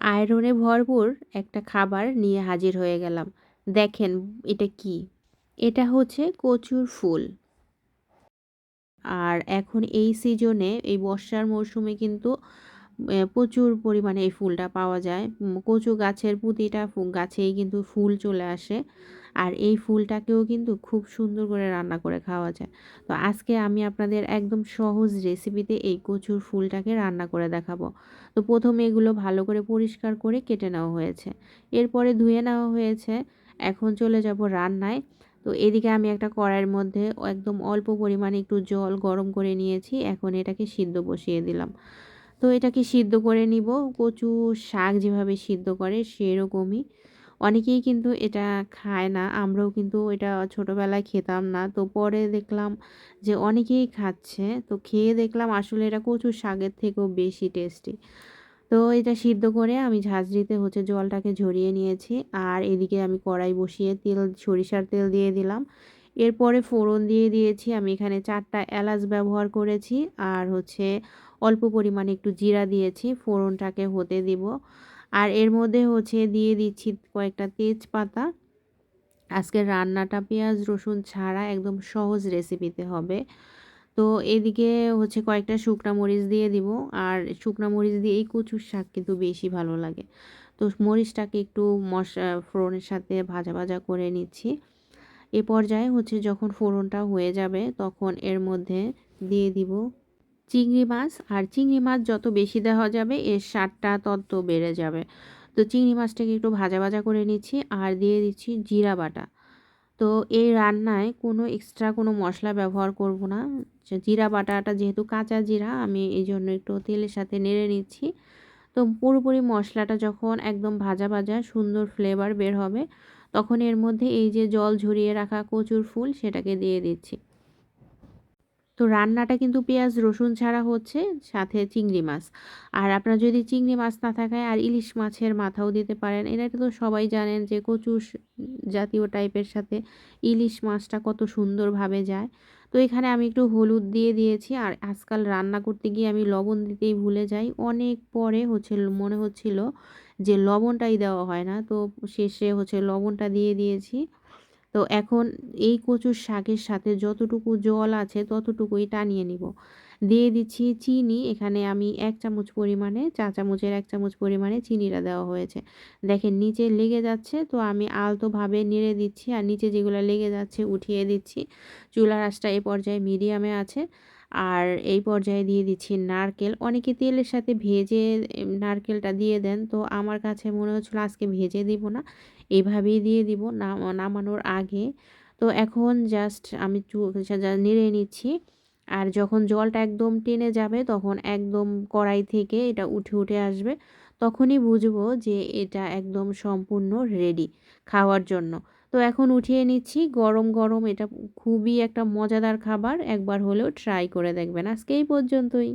আয়রনে ভরপুর একটা খাবার নিয়ে হাজির হয়ে গেলাম। দেখেন এটা কি? এটা হচ্ছে কচুর ফুল। আর এখন এই সিজনে এই বর্ষার মরশুমে কিন্তু প্রচুর পরিমাণে এই ফুলটা পাওয়া যায়। কচু গাছের প্রতিটা গাছেই কিন্তু ফুল চলে আসে। আর এই ফুলটাকেও কিন্তু খুব সুন্দর করে রান্না করে খাওয়া যায়। তো আজকে আমি আপনাদের একদম সহজ রেসিপিতে এই কচুর ফুলটাকে রান্না করে দেখাবো। তো প্রথমে এগুলো ভালো করে পরিষ্কার করে কেটে নেওয়া হয়েছে। এরপরে ধুয়ে নেওয়া হয়েছে। এখন চলে যাব রান্নায়। তো এদিকে আমি একটা কড়াইয়ের মধ্যে একদম অল্প পরিমাণে একটু জল গরম করে নিয়েছি। এখন এটাকে সিদ্ধ বসিয়ে দিলাম। তো এটাকে সিদ্ধ করে নিব। কচু শাক যেভাবে সিদ্ধ করে সেরকমই। অনেকেই কিন্তু এটা খায় না, আমরাও কিন্তু এটা ছোটোবেলায় খেতাম না। তো পরে দেখলাম যে অনেকেই খাচ্ছে। তো খেয়ে দেখলাম আসলে এটা কচু শাকের থেকেও বেশি টেস্টি। তো এটা সিদ্ধ করে আমি ঝাঁঝরিতে হচ্ছে জলটাকে ঝরিয়ে নিয়েছি। আর এদিকে আমি কড়াই বসিয়ে তেল, সরিষার তেল দিয়ে দিলাম। এরপরে ফোড়ন দিয়ে দিয়েছি, আমি এখানে চারটা এলাচ ব্যবহার করেছি, আর হচ্ছে অল্প পরিমাণে একটু জিরা দিয়েছি, ফোড়নটাকে হতে দিব। আর এর মধ্যে হচ্ছে দিয়ে দিচ্ছি কয়েকটা তেজপাতা। আজকে রান্নাটা পেঁয়াজ, রসুন ছাড়া একদম সহজ রেসিপিতে হবে। তো এদিকে হচ্ছে কয়েকটা শুকনা মরিচ দিয়ে দিব, আর শুকনা মরিচ দিয়ে এই কচুর শাক কিন্তু বেশি ভালো লাগে। তো মরিচটাকে একটু মশা, ফোড়নের সাথে ভাজা ভাজা করে নিচ্ছি। এ পর্যায়ে হচ্ছে যখন ফোড়নটা হয়ে যাবে তখন এর মধ্যে দিয়ে দিব চিংড়ি মাছ। আর চিংড়ি মাছ যত বেশি দেওয়া যাবে, এর স্বাদটা তত বেড়ে যাবে। তো চিংড়ি মাছটাকে একটু ভাজা ভাজা করে নিচ্ছি আর দিয়ে দিচ্ছি জিরা বাটা। তো এই রান্নায় কোনো এক্সট্রা কোনো মশলা ব্যবহার করব না। জিরা বাটাটা যেহেতু কাঁচা জিরা, আমি এই জন্য একটু তেলের সাথে নেড়ে নিচ্ছি। তো পুরোপুরি মশলাটা যখন একদম ভাজা ভাজা সুন্দর ফ্লেভার বের হবে তখন এর মধ্যে এই যে জল ঝরিয়ে রাখা কচুর ফুল সেটাকে দিয়ে দিচ্ছি। তো রান্নাটা কিন্তু পেঁয়াজ, রসুন ছাড়া হচ্ছে, সাথে চিংড়ি মাছ। আর আপনার যদি চিংড়ি মাছ না থাকায় আর ইলিশ মাছের মাথাও দিতে পারেন এটা তো সবাই জানেন যে কচু জাতীয় টাইপের সাথে ইলিশ মাছটা কত সুন্দরভাবে যায়। তো এখানে আমি একটু হলুদ দিয়ে দিয়েছি, আর আজকাল রান্না করতে গিয়ে আমি লবণ দিতেই ভুলে যাই। অনেক পরে হচ্ছে মনে হচ্ছিল যে লবণটাই দেওয়া হয় না, তো শেষে হচ্ছে লবণটা দিয়ে দিয়েছি। তো এখন এই কচুর শাকের সাথে যতটুকু জল আছে ততটুকুই টানিয়ে নিব। দিয়ে দিচ্ছি চিনি। এখানে আমি এক চামচ পরিমাণে চা চামচের এক চামচ পরিমাণে চিনিটা দেওয়া হয়েছে। দেখেন নিচে লেগে যাচ্ছে, তো আমি আলতোভাবে নেড়ে দিচ্ছি আর নিচে যেগুলো লেগে যাচ্ছে উঠিয়ে দিচ্ছি। চুলার আঁচটা এই পর্যায়ে মিডিয়ামে আছে আর এই পর্যায়ে দিয়ে দিচ্ছি নারকেল। অনেকে তেলের সাথে ভেজে নারকেলটা দিয়ে দেন, তো আমার কাছে মনে হচ্ছিল আজকে ভেজে দিব না। এভাবেই দিয়ে দিব নামানোর আগে। তো এখন জাস্ট আমি নেড়ে নিচ্ছি। আর যখন জলটা একদম টেনে যাবে, তখন একদম কড়াই থেকে এটা উঠে উঠে আসবে, তখনই বুঝব যে এটা একদম সম্পূর্ণ রেডি খাওয়ার জন্য। তো এখন উঠিয়ে নিচ্ছি, গরম গরম এটা খুবই একটা মজাদার খাবার, একবার হলেও ট্রাই করে দেখবেন। আজকে এই পর্যন্তই।